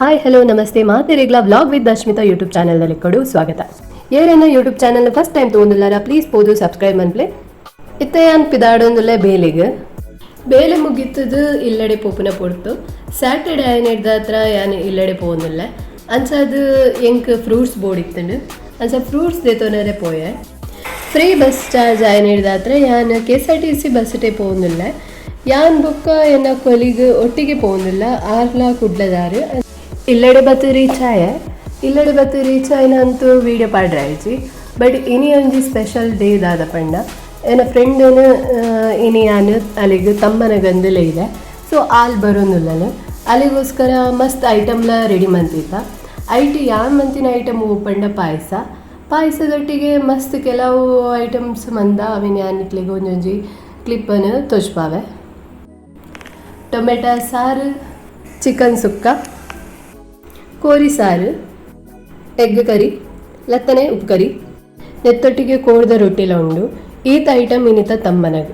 Hi hello ನಮಸ್ತೆ. ಮಾತೆರೆಗ್ಲ blog with Ashmita YouTube ಚಾನಲ್ನಲ್ಲಿ ಕೊಡು ಸ್ವಾಗತ. ಏರೇನ ಯೂಟ್ಯೂಬ್ ಚಾನಲ್ ಫಸ್ಟ್ ಟೈಮ್ ತೊಗೊಂಡಿಲ್ಲಾರ ಪ್ಲೀಸ್ ಪೋದು ಸಬ್ಸ್ಕ್ರೈಬ್ ಮನ್ಪ್ಲೆ ಇತ್ತೇನು ಪಿದಾಡೊಂದುಲ್ಲೆ ಬೇಲಿಗೆ. ಬೇಲೆ ಮುಗಿತದು ಇಲ್ಲಡೆ ಪೋಪುನ ಪೊಡ್ತು. ಸ್ಯಾಟರ್ಡೆ ಆಯ್ನಿಡ್ದ ಹತ್ರ ಯಾನ್ ಇಲ್ಲಡೆ ಪೋವೊಂದಿಲ್ಲ. ಅಂಚದು ಎಂಕ್ ಫ್ರೂಟ್ಸ್ ಬೋರ್ಡ್ ಇತ್ತಂಡು. ಅಂಚ ಫ್ರೂಟ್ಸ್ ದೇತೋನರೆ ಪೋಯೆ. ಫ್ರೀ ಬಸ್ ಚಾರ್ಜ್ ಆಯ್ನಿಡ್ದ ಹತ್ರ ಯಾನ್ K S R T C ಬಸ್ಸಟೇ ಪೋವೊಂದಿಲ್ಲ. ಯಾನ್ ಬುಕ್ಕ ಎನ್ನ ಕೊಲಿಗೆ ಒಟ್ಟಿಗೆ ಪೋವೊಂದಿಲ್ಲ, ಆರ್ಲಾ ಕುಡ್ಲದಾರೆ. ಇಲ್ಲಡೆ ಬತ್ತು ರೀಚ್ ಆಯ. ಇಲ್ಲಡೆ ಬತ್ತು ರೀಚ್ ಆಯ್ನಂತೂ ವಿಡಿಯೋ ಪಾಡ್ರಾಯ್ಚಿ ಬಟ್ ಇನಿ ಒಂಜಿ ಸ್ಪೆಷಲ್ ಡೇ ದಾದ ಪಂಡ. ಫ್ರೆಂಡ್ ಫ್ರೆಂಡನು ಇನಿ ನಾನು ಅಲ್ಲಿಗೆ ತಮ್ಮನ ಗಂದಲೇ ಇದೆ. So all ಬರೋನುಲ್ಲನು. ಅಲ್ಲಿಗೋಸ್ಕರ ಮಸ್ತ್ ಐಟಮ್ಲ ರೆಡಿ ಮಂತಿತ್ತ ಐಟಿ ಯಾವ ಮಂತಿನ ಐಟಮ್ ಪಂಡ ಪಾಯಸ. ಪಾಯಸದೊಟ್ಟಿಗೆ ಮಸ್ತ್ ಕೆಲವು ಐಟಮ್ಸ್ ಮಂದ ಅವಿನ ಯಾನಿಟ್ಲಿಗೆ ಒಂದೊಂಜಿ ಕ್ಲಿಪ್ಪನ್ನು ತೋಚ್ಪಾವೆ ಟೊಮೆಟೊ, ಸಾರು, ಚಿಕನ್ ಸುಕ್ಕ. ಕೋರಿ ಸಾರು ಎಗ್ ಕರಿ, ಲತ್ತನೆ ಉಪ್ಪು ಕರಿ, ನೆತ್ತೊಟ್ಟಿಗೆ ಕೋಡ್ದ ರೊಟ್ಟಿಲ ಉಂಡು ಈತ ಐಟಮ್ ಇನಿತ ತಮ್ಮನಗು.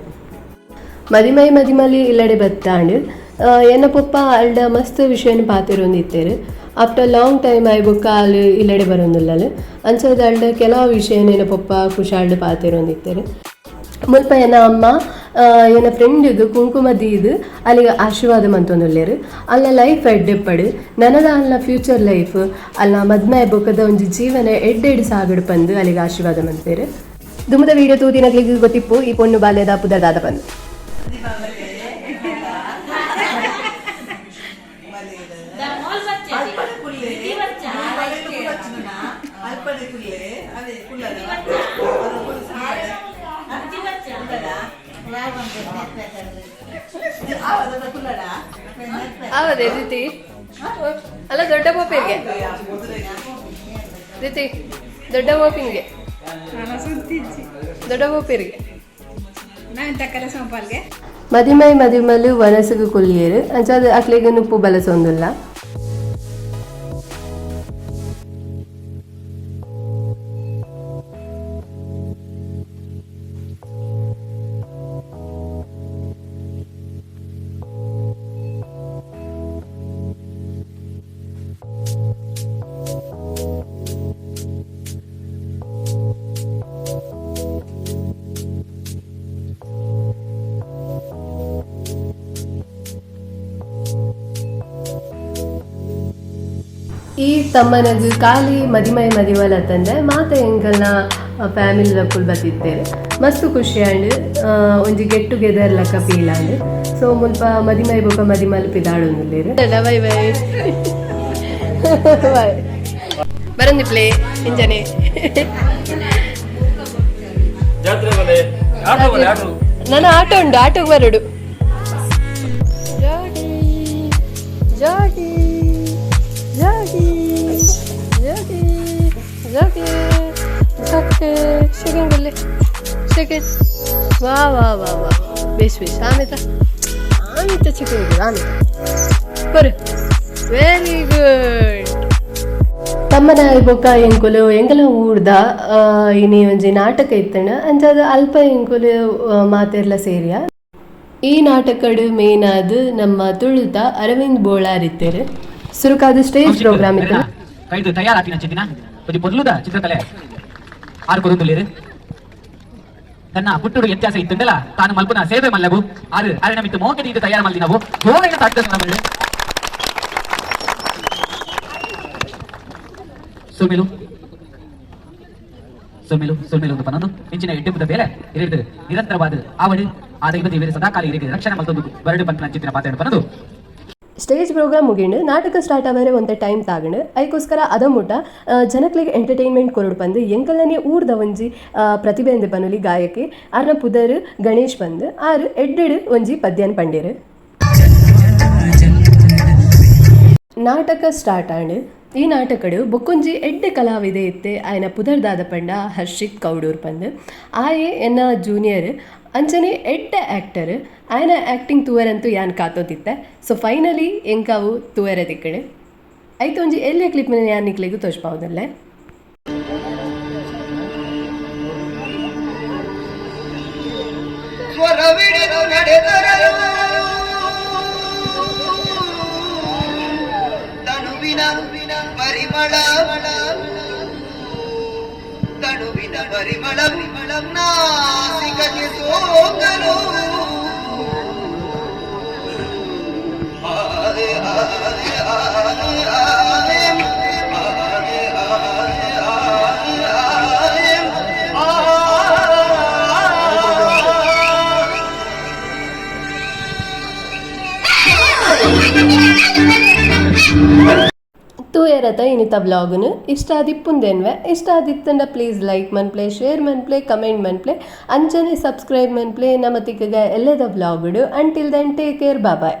ಮದಿಮೈ ಮದಿಮಲಿ ಇಲ್ಲಡೆ ಬತ್ತಾಂಡು ಎನ್ನ ಪೊಪ್ಪ ಅಲ್ಡ ಮಸ್ತ್ ವಿಷಯನ ಪಾತಿರೊಂದಿತ್ತೇರು ಆಫ್ಟರ್ ಲಾಂಗ್ ಟೈಮ್ ಆಯ್ ಬೊಕ್ಕ ಅಲ್ಲಿ ಇಲ್ಲಡೆ ಬರೋಂದಿಲ್ಲಲು. ಅಂಚದ ಅಲ್ಡ ಕೆಲವು ವಿಷಯನ ಏನಪ್ಪ ಖುಷಾಲ್ಡ್ ಪಾತಿರೊಂದಿತ್ತೇರು ಮುಲ್ಪ ಎನ್ನ ಅಮ್ಮ ಆ, ಫ್ರೆಂಡ್ ಇದು ಕುಂಕುಮ ಇದು ಅಲ್ಲಿಗೆ ಆಶೀರ್ವಾದ ಮಂತೊಂದುಲ್ಲೇರು ಅಲ್ಲ ಲೈಫ್ ಎಡ್ಡೆಪ್ಪಡು ನನದ ಅಲ್ಲ ಫ್ಯೂಚರ್ ಲೈಫ್ ಅಲ್ಲ ಮದ್ಮೆ ಬೊಕ್ಕದ ಒಂಜಿ ಜೀವನ ಎಡ್ಡೆಡ್ ಸಾಗಡು ಪಂದು ಅಲ್ಲಿಗೆ ಆಶೀರ್ವಾದ ಮಂತೇರು ದುಮದ ವಿಡಿಯೋ ಕ್ಲಿಕ್ ಗೊತ್ತಿಪ್ಪು ಈ ಪೊಣ್ಣು ಬಾಲ್ಯದ ಪುದರ್ದಾದ ಬಂದು ಹೌದೇ ರೀತಿ. ಅಲ್ಲ ದೊಡ್ಡ ಪೋಪಿಗೆ ರೀತಿ ದೊಡ್ಡ ಬೋಪಿಂಗೆ ದೊಡ್ಡ ಬೋಪಿರಿಗೆ ಸಂಪಾಲ್ಗೆ ಮದಿಮೈ ಮದಿಮಲು ವನಸಗು ಕೊಲ್ಲಿಯರು ಅಂಚಾದ ಅಕ್ಲೆಗೆ ನುಪ್ಪು ಬಲಸೊಂದುಲ್ಲ. ಈ ತಮ್ಮನದು ಖಾಲಿ ಮದಿಮೈ ಮದಿಮಲ ತಂದೆ ಮಾತ ಎಂಕಲ್ನ ಫ್ಯಾಮಿಲಿ ಲಕ್ಕುಲ್ ಬತ್ತಿದ್ದೇವೆ ಮಸ್ತ್ ಖುಷಿ ಆಂಡ್ ಒಂಜಿ ಗೆಟ್ ಟುಗೆದರ್ ಲಕ್ಕ ಫೀಲ್ ಆಂಡ್ ಸೊ ಮುಲ್ಪ ಮದಿಮೈ ಬೊಕ ಮದಿಮಲ್ ಪಿದಾಡೊಂದುಲ್ಲೇರು ಬೈ ಬೈ ಬೈ ಬರಂದಿ ಪ್ಲೇ ಇಂಜನೆ ಜಾತ್ರೆ ಮನೆ ಆಟೋ ಉಂಡು ಆಟೋಗೆ ಬರಡು. ಜಾಡಿ ಜಾಕೆ ಸೆಕೆಂಡಲ್ಲಿ ಸೆಕೆಂಡ್ ವಾ ವಾ ವಾ ವಾ. ಬೇಸ್ ಬೇಸ್ ಆಮೇತ. ಆಮೇತ ಚಿಕನ್ ಆಮೇತ. ಬರು ವೆರಿ ಗುಡ್ ತಮ್ಮನ ಬೊಕ್ಕ ಎಂಕುಲು ಎಂಕಲ ಊರ್ದ ಇನಿ ಒಂಜಿ ನಾಟಕ ಇತ್ತಣ ಅಂಚಾದ ಅಲ್ಪ ಎಂಕುಲು ಮಾತೆರ್ಲ ಸೇರಿಯ? ಈ ನಾಟಕಡ್ ಮೇನ್ ಆದ್ ನಮ್ಮ ತುಳುತ ಅರವಿಂದ್ ಬೋಳಾರ್ ಇತ್ತೇರು ಸುರುಕಾದ ಸ್ಟೇಜ್ ಪ್ರೋಗ್ರಾಮ್ ಇತ್ತು ಕೈದು ತಯಾರಾತಿನ ಚಿತ್ತಿನ ಒಂದು ಮೊದಲುದ ಚಿತ್ರಕಲೆ. ಆರು ಕೊರುಂದುಲ್ಲಿರು ತನ್ನ ಪುಟ್ಟುಡು ವ್ಯತ್ಯಾಸ ಇತ್ತಂದಲ್ಲ ತಾನು ಮಲ್ಪನ ಸೇವೆ ಮಲ್ಲವು ಆರು ಅರೆ ನಮಿತ್ತು ಮೋಕದಿ ಇದು ತಯಾರು ಮಲ್ಲಿ ನಾವು ಜೋರಿನ ತಾಡ್ದ ನಮ್ಮಲ್ಲಿ ಸುಮಿಲು. ಸುಮಿಲು ಸುಮಿಲು ಒಂದು ಪನೊಂದು ಇಂಚಿನ ಎಡ್ಡಿಪದ ಬೇಲೆ ಇರಿದು ನಿರಂತರವಾದ ಆವಡು ಆ ದೈವದ ಇವರು ಸದಾಕಾಲ ಇರಿಗೆ ರಕ್ಷಣೆ ಮಲ್ತೊಂದು. ಬರಡು ಪಂಪನ ಚಿತ್ರ ಪಾತ್ರ ಪನದು. ಸ್ಟೇಜ್ ಪ್ರೋಗ್ರಾಮ್ ಮುಗಿಂಡು ನಾಟಕ ಸ್ಟಾರ್ಟ್ ಆದರೆ ಒಂದು ಟೈಮ್ ತಾಗಂಡು ಅದಕ್ಕೋಸ್ಕರ ಅದಮುಟ ಜನಕ್ಲಿಗೆ ಎಂಟರ್ಟೈನ್ಮೆಂಟ್ ಕೊರಡು ಬಂದು ಎಂಕಲನೆ ಊರ್ದ ಒಂಜಿ ಪ್ರತಿಭೆ ಎಂದು ಪನುಲಿ ಗಾಯಕಿ ಆರ್ನ ಪುದರ್ ಗಣೇಶ್ ಬಂದು, ಆರು ಎಡ್ಡೆಡು ಒಂಜಿ ಪದ್ಯನ್ ಪಂಡೇರು. ನಾಟಕ ಸ್ಟಾರ್ಟ್ ಆಂಡ್ ಈ ನಾಟಕಡು ಬುಕ್ಕುಂಜಿ ಎಡ್ಡೆ ಕಲಾವಿದೆ ಇತ್ತೆ ಆಯ್ನ ಪುದರ್ದಾದ ಪಂಡ ಹರ್ಷಿತ್ ಕೌಡೂರ್ ಪಂದ್. ಆಯ ಎನ್ನ ಜೂನಿಯರ್ ಅಂಚನೆ ಎಡ್ಡ ಆಕ್ಟರ್, ಆಯ್ನ ಆಕ್ಟಿಂಗ್ ತೂವರಂತೂ ಯಾನ್ ಕಾತೋತಿತ್ತೆ. ಸೊ ಫೈನಲಿ ಎಂಕಾವು ತೂವರ ದಿಕ್ಕಡೆ ಐತೊಂಜಿ ಒಂಜಿ ಎಲ್ಲೇ ಕ್ಲಿಪ್ ಮೇಲೆ ಯಾನ್ ನಿಕ್ಲಿಗೂ ತೋಜ್ಪಾವುದಲ್ಲ? ಹೊರವಿಡಲು ತನುವಿನ ಪರಿಮಳ. ತಡುವಿನ ಪರಿಮಳ. ನಾಸಿಕತೆ ಸೋಕಲು. ಏರತ ಇನಿತ ಬ್ಲಾಗ್ನ ಇಷ್ಟ ಆದಿಪ್ಪುಂದೆನ್ವೆ ಇಷ್ಟ ಆದಿತ್ತಂಡ ಪ್ಲೀಸ್ ಲೈಕ್ ಮನ್ಪ್ಲೇ, ಶೇರ್ ಮನ್ಪ್ಲೇ, ಕಮೆಂಟ್ ಮನ್ಪ್ಲೇ, ಅಂಚನೆ ಸಬ್ಸ್ಕ್ರೈಬ್ ಮನ್ಪ್ಲೇ, ನಮ್ಮ ತಿಕ್ಕಗ ಎಲ್ಲೆದ ಬ್ಲಾಗ್ಡು. Until then take care bye-bye